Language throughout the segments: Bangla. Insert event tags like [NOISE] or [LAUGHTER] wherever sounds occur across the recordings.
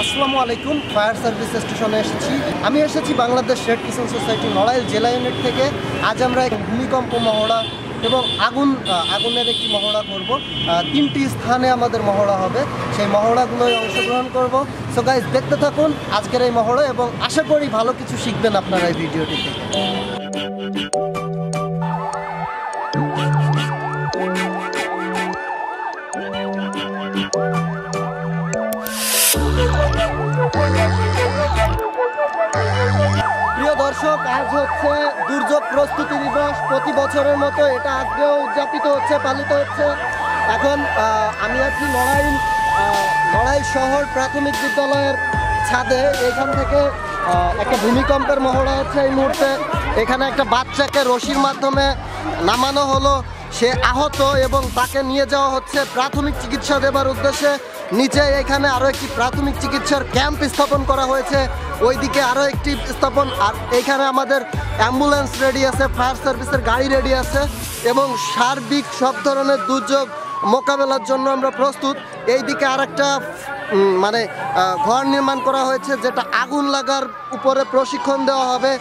আসসালামু আলাইকুম, ফায়ার সার্ভিস স্টেশনে এসেছি। আমি এসেছি বাংলাদেশ শেড কিষান সোসাইটি নড়াইল জেলা ইউনিট থেকে। আজ আমরা ভূমিকম্প মহড়া এবং আগুন আগুনের একটি মহড়া করব। তিনটি স্থানে আমাদের মহড়া হবে। সেই মহড়াগুলোয় অংশগ্রহণ করব। সো গাইজ দেখতে থাকুন আজকের এই মহড়া এবং আশা করি ভালো কিছু শিখবেন আপনারা এই ভিডিওটি থেকে প্রিয় দর্শক আজ হচ্ছে দুর্যোগ প্রস্তুতি দিবস। প্রতি বছরের মতো এটা আজকেও উদযাপিত হচ্ছে পালিত হচ্ছে। এখন আমি আছি নড়াইল আহ, নড়াইল শহর প্রাথমিক বিদ্যালয়ের ছাদে। এখান থেকে একটা ভূমিকম্পের মহড়া হচ্ছে এই মুহূর্তে। এখানে একটা বাচ্চাকে রশির মাধ্যমে নামানো হলো। সে আহত এবং তাকে নিয়ে যাওয়া হচ্ছে প্রাথমিক চিকিৎসা দেবার উদ্দেশ্যে। নিচে এখানে আরও একটি প্রাথমিক চিকিৎসার ক্যাম্প স্থাপন করা হয়েছে। ওইদিকে আরও একটি স্থাপন, আর এখানে আমাদের অ্যাম্বুলেন্স রেডি আছে, ফায়ার সার্ভিসের গাড়ি রেডি আছে, এবং সার্বিক সব ধরনের দুর্যোগ মোকাবেলার জন্য আমরা প্রস্তুত। এইদিকে আর একটা মানে ঘর নির্মাণ করা হয়েছে, যেটা আগুন লাগার উপরে প্রশিক্ষণ দেওয়া হবে।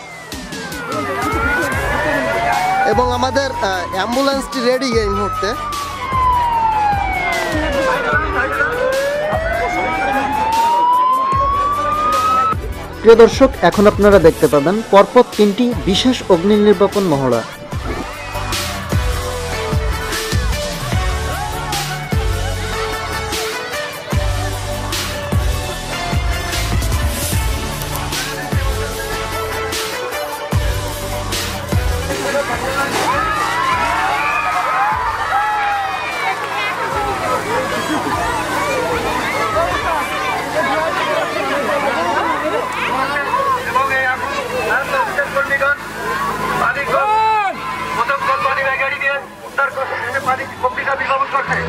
এবং আমাদের অ্যাম্বুলেন্সটি রেডি এই মুহূর্তে। প্রিয় দর্শক এখন আপনারা দেখতে পাবেন পরপর তিনটি বিশেষ অগ্নি নির্বাপন মহড়া। এবং नागरिक उत्तर कल्पनीलाई गाडी दिएर उत्तर नेपाली कम्पनीलाई विभाग गर्थे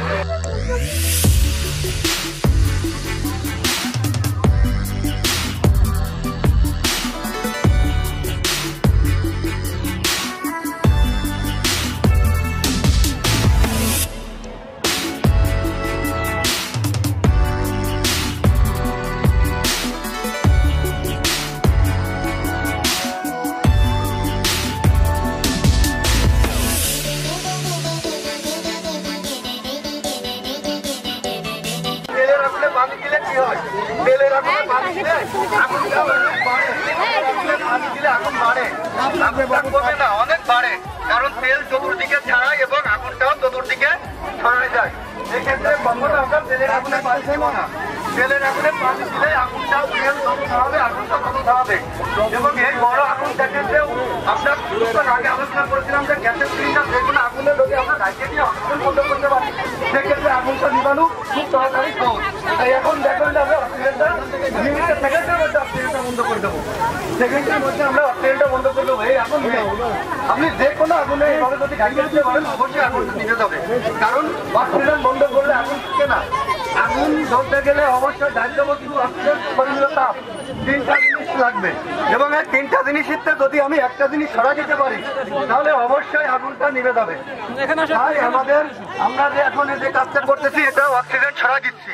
কমে না অনেক বাড়ে। কারণ তেল চতুর্দিকে ছাড়ায় এবং আগুনটাও চতুর্দিকে ছড়ায় যায়। এক্ষেত্রে কখনো আপনার তেলের আগুনে পানি না। তেলের আগুনে পানি দিলে আগুনটা তেল কমতে হবে আগুনটা কমতে হবে এবং এই বড় আগুন ক্ষেত্রেও আমরা কিছুক্ষণ আগে আলোচনা করেছিলাম যে গ্যাসের সিলিন্ডার যে কোনো আগুনে যদি আমরা রাইকে দিয়ে অক্সিজেন বন্ধ করতে পারি। সেক্ষেত্রে আগুনটা নিবানো খুব তাড়াতাড়ি সহজ। তাই এখন দেখবেন যে আমরা অক্সিজেনটা মিনিটের সেকেন্ডের মধ্যে অক্সিজেনটা বন্ধ করে দেবো। সেকেন্ডের মধ্যে আমরা অক্সিজেনটা বন্ধ করে দেবো। এই আগুন আপনি যে কোনো আগুনে যদি গাড়ি দিতে পারেন, অবশ্যই আগুনটা নিভে যাবে। কারণ অক্সিজেন বন্ধ করলে আগুন থাকে না। আগুন ধরতে গেলে অবশ্যই দায়িত্ব কিছু অক্সিজেন তিনটা জিনিস লাগবে। এবং এই তিনটা জিনিসের যদি আমি একটা জিনিস সরা দিতে পারি তাহলে অবশ্যই আগুনটা নিভে যাবে। তাই আমাদের আমরা যে এখন যে কাজটা করতেছি এটা অক্সিজেন ছড়া দিচ্ছি।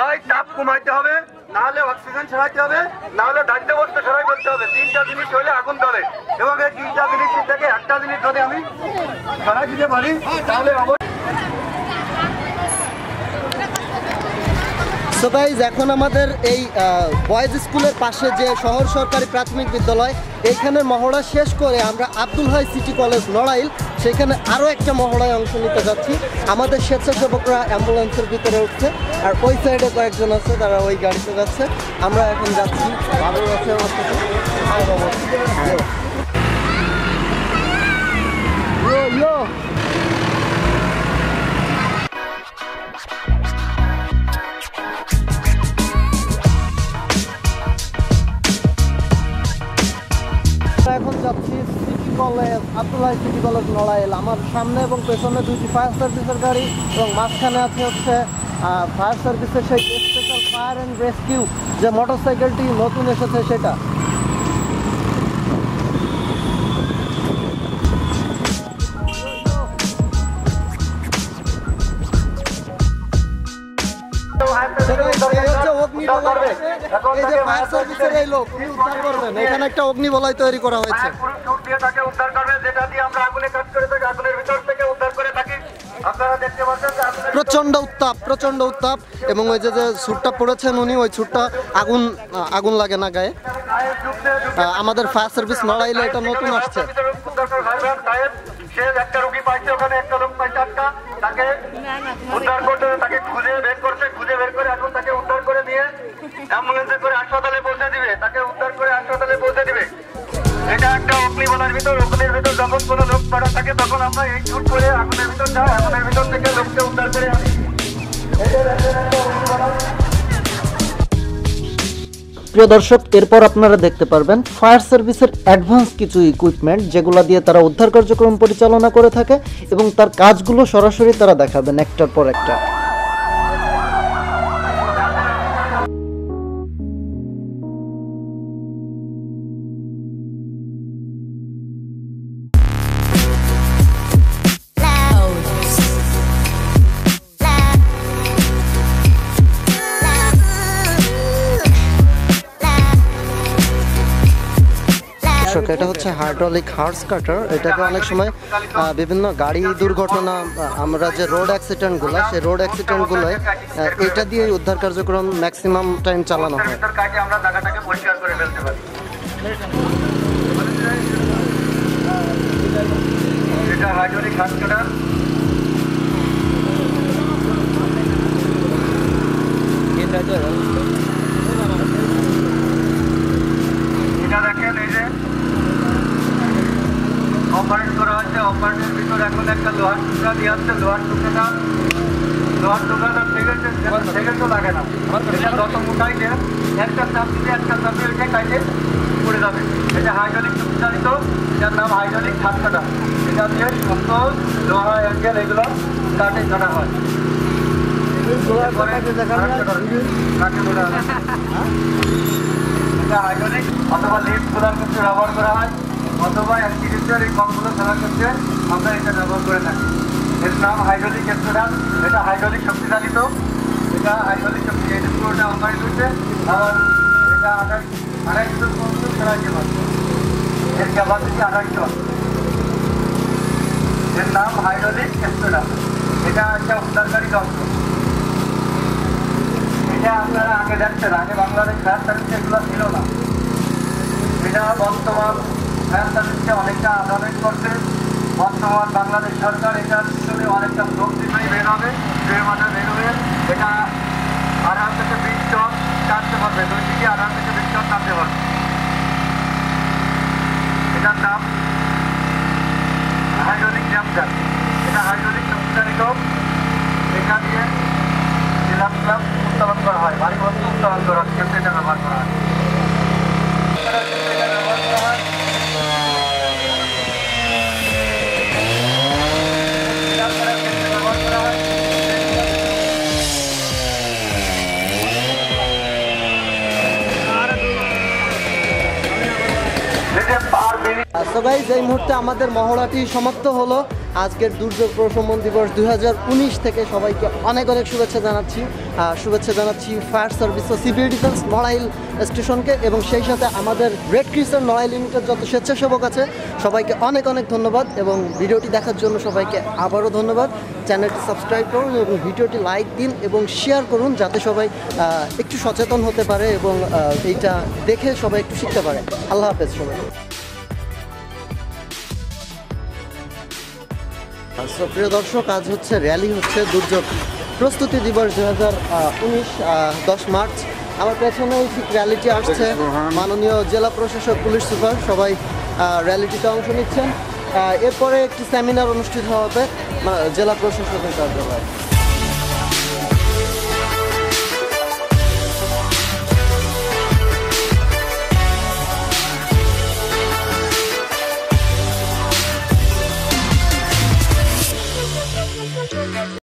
ওই তাপ কমাইতে হবে নাহলে অক্সিজেন ছড়াইতে হবে নাহলে দাহ্য বস্তু ছড়াই করতে হবে। তিনটা জিনিস হলে আগুন ধরে। এবং এই তিনটা জিনিস থেকে একটা জিনিস যদি আমি ছড়াই দিতে পারি তাহলে অবশ্যই সো গাইজ এখন আমাদের এই বয়েজ স্কুলের পাশে যে শহর সরকারি প্রাথমিক বিদ্যালয় এইখানের মহড়া শেষ করে আমরা আব্দুল হাই সিটি কলেজ নড়াইল সেখানে আরও একটা মহড়ায় অংশ নিতে যাচ্ছি। আমাদের স্বেচ্ছাসেবকরা অ্যাম্বুলেন্সের ভিতরে উঠছে, আর ওই সাইডে কয়েকজন আছে, তারা ওই গাড়িতে যাচ্ছে। আমরা এখন যাচ্ছি। ভালো আছে সামনে এবং পেছনে দুইটি ফায়ার সার্ভিসের গাড়ি এবং মাঝখানে আছে হচ্ছে ফায়ার সার্ভিসের সেই স্পেশাল ফায়ার অ্যান্ড রেস্কিউ যে মোটরসাইকেলটি নতুন এসেছে সেটা। এই হচ্ছে অগ্নিবলয়। এই যে ফায়ার সার্ভিসের এই লোক উনি উদ্ধার করবেন। এখানে একটা অগ্নিবলয় তৈরি করা হয়েছে। দিয়ে তাকে উদ্ধার করবে যেটা দিয়ে আমরা আগুনে কাজ করে থাকি আগুনের ভিতর থেকে উদ্ধার করে থাকি। আপনারা দেখতে পাচ্ছেন যে আগুনের প্রচণ্ড উত্তাপ প্রচণ্ড উত্তাপ এবং ওই যে যে ছুটটা পড়েছেন উনি ওই ছুটটা আগুন আগুন লাগে না গায়ে। আমাদের ফায়ার সার্ভিস নড়াইলে এটা নতুন আসছে। সে একটা রুগী পাইছে ওখানে একটা লোক পাইছে আটকা তাকে উদ্ধার করতে তাকে খুঁজে বের করছে বের করে এখন তাকে উদ্ধার করে নিয়ে অ্যাম্বুলেন্সে করে হাসপাতালে পৌঁছে দিবে। তাকে উদ্ধার করে হাসপাতালে পৌঁছে দিবে। এটা একটা অগ্নিবলার ভিতর, অগ্নির ভিতর যখন কোনো লোক পড়া থাকে, তখন আমরা এই ছুট করে আগুনের ভিতর যাই, আগুনের ভিতর থেকে লোককে উদ্ধার করে আনি। প্রিয় দর্শক, এরপর আপনারা দেখতে পারবেন, ফায়ার সার্ভিসের অ্যাডভান্স কিছু ইকুইপমেন্ট যেগুলো দিয়ে তারা উদ্ধার কার্যক্রম পরিচালনা করে থাকে এবং তার কাজগুলো সরাসরি তারা দেখাবেন একটার পর একটা। দর্শক, এটা হচ্ছে হাইড্রোলিক হার্স কাটার এটাকে অনেক সময় বিভিন্ন গাড়ি দুর্ঘটনা আমরা যে রোড অ্যাক্সিডেন্টগুলো সেই রোড অ্যাক্সিডেন্টগুলোয় এটা দিয়ে উদ্ধার কার্যক্রম ম্যাক্সিমাম টাইম চালানো হয়। এটা হাইড্রোলিক হার্স কাটা এটা দেখেন এই যে অপারেট করা হচ্ছে অপারেটের ভিতরে এখন একটা লোহার টুকরা দিয়ে আসছে। লোহার টুকরাটা লোহার টুকরাটা সেকেন্ডে সেকেন্ডও লাগে না। এটা যত মোটাই যে একটা চাপ দিলে একটা চাপে ওইটা কাটে পড়ে যাবে। এটা হাইড্রোলিক চালিত এটার নাম হাইড্রোলিক ছাদ কাটা এটা দিয়ে সমস্ত লোহা অ্যাঙ্গেল এগুলো কাটে কাটা হয়। [LAUGHS] এটা হাইড্রোলিক অথবা লিফট ক্ষেত্রে ব্যবহার করা হয়। অথবা অ্যাক্সিডেন্টের এই কলগুলো খেলার ক্ষেত্রে আমরা এটা ব্যবহার করে থাকি। এর নাম হাইড্রোলিক এক্সট্রাল এটা হাইড্রোলিক শক্তি চালিত এটা হাইড্রোলিক শক্তি এটা পুরোটা অপারেট হচ্ছে আর এটা আঠাশ আড়াইশো পর্যন্ত খেলা যেতে পারে এর ক্যাপাসিটি আড়াইশো এর নাম হাইড্রোলিক এক্সট্রাল এটা একটা উদ্ধারকারী যন্ত্র। এটা আপনারা আগে দেখছেন, আগে বাংলাদেশ এগুলো ছিল না। এটা বর্তমান সার্ভিসকে অনেকটা আদালত করছে। বর্তমান বাংলাদেশ সরকার এটার পিছনে অনেকটা শক্তিশালী বের হবে। বের মাঠে বের হবে এটা আড়াই থেকে বিশ টন টানতে পারবে। দুই থেকে আড়াই থেকে বিশ টন টানতে পারবে। এটার নাম সো গাইজ এই মুহূর্তে আমাদের মহড়াটি সমাপ্ত হলো, আজকের দুর্যোগ প্রশমন দিবস দু হাজার উনিশ থেকে সবাইকে অনেক অনেক শুভেচ্ছা জানাচ্ছি। শুভেচ্ছা জানাচ্ছি ফায়ার সার্ভিস ও সিভিল ডিফেন্স নড়াইল স্টেশনকে এবং সেই সাথে আমাদের রেড ক্রিসেন্ট নড়াইল লিমিটেড যত স্বেচ্ছাসেবক আছে, সবাইকে অনেক অনেক ধন্যবাদ এবং ভিডিওটি দেখার জন্য সবাইকে আবারও ধন্যবাদ। চ্যানেলটি সাবস্ক্রাইব করুন এবং ভিডিওটি লাইক দিন এবং শেয়ার করুন যাতে সবাই একটু সচেতন হতে পারে এবং এইটা দেখে সবাই একটু শিখতে পারে। আল্লাহ হাফেজ সবাই। প্রিয় দর্শক আজ হচ্ছে র্যালি হচ্ছে দুর্যোগ প্রস্তুতি দিবস দু হাজার উনিশ দশ মার্চ। আমার পেছনে ঠিক র্যালিটি আসছে। মাননীয় জেলা প্রশাসক পুলিশ সুপার সবাই র্যালিটিতে অংশ নিচ্ছেন। এরপরে একটি সেমিনার অনুষ্ঠিত হবে জেলা প্রশাসকের কার্যালয়ে।